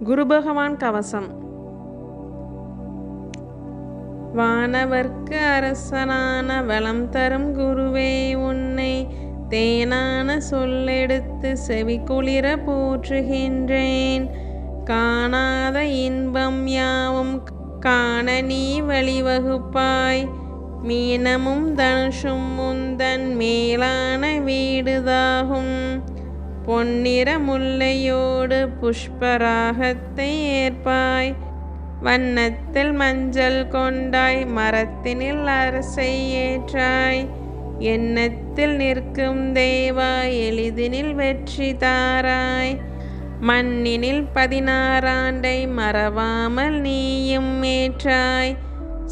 குரு பகவான் கவசம். வானவர்க்கு அரசனான வளம் தரும் குருவே உன்னை தேனான சொல்லெடுத்து செவி குளிர போற்றுகின்றேன். காணாத இன்பம் யாவும் காண நீ வழிவகுப்பாய். மீனமும் தனுஷும் முந்தன் மேலான வீடு பொன்னிற முல்லையோடு புஷ்பராகத்தை ஏற்பாய். வண்ணத்தில் மஞ்சள் கொண்டாய் மரத்தினில் அரசை ஏற்றாய். எண்ணத்தில் நிற்கும் தேவா எளிதினில் வெற்றி தாராய். மண்ணினில் பதினாறாண்டை மறவாமல் நீயும் ஏற்றாய்.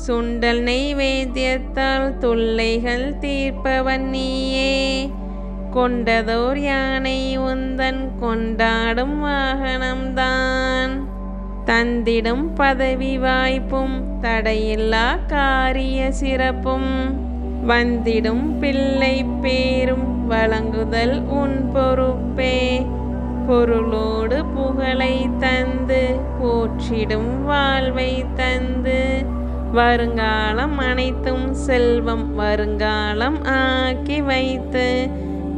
சுண்டல் நெய்வேத்தியத்தால் தொல்லைகள் தீர்ப்பவன் நீயே. கொண்டதோர் யானை உந்தன் கொண்டாடும் வாகனம்தான். தந்திடும் பதவி வாய்ப்பும் தடையில்லா காரிய சிறப்பும். வந்திடும் பிள்ளை பேரும் வழங்குதல் உன் பொறுப்பே. பொருளோடு புகழை தந்து போற்றிடும் வாழ்வை தந்து. வருங்காலம் அனைத்தும் செல்வம் வருங்காலம் ஆக்கி வைத்து.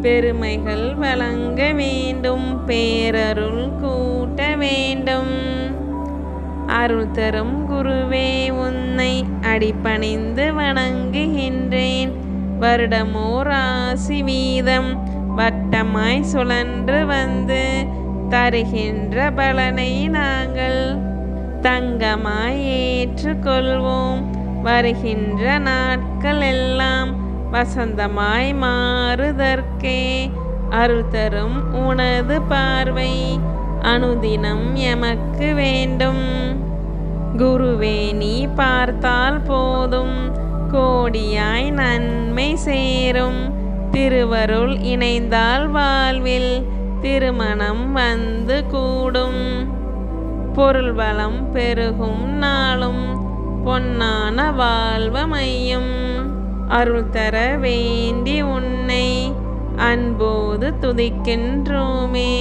பெருமைகள் வழங்க வேண்டும் பேரருள் கூட்ட வேண்டும். அருள் தரும் குருவே உன்னை அடிபணிந்து வணங்குகின்றேன். வருடமோர் ஆசி வீதம் வட்டமாய் சுழன்று வந்து தருகின்ற பலனை நாங்கள் தங்கமாய் ஏற்றுக்கொள்வோம். வருகின்ற நாட்கள் எல்லாம் வசந்தமாய் மாறுதற்கே அருள் தரும் உனது பார்வை. அனுதினம் எமக்கு வேண்டும். குருவே நீ பார்த்தால் போதும். கோடியாய் நன்மை சேரும். திருவருள் இணைந்தால் வாழ்வில் திருமணம் வந்து கூடும். பொருள் வளம் பெருகும் நாளும். பொன்னான வாழ்வமையும். அருள் தர வேண்டி உன்னை அன்போது துதிக்கின்றோமே.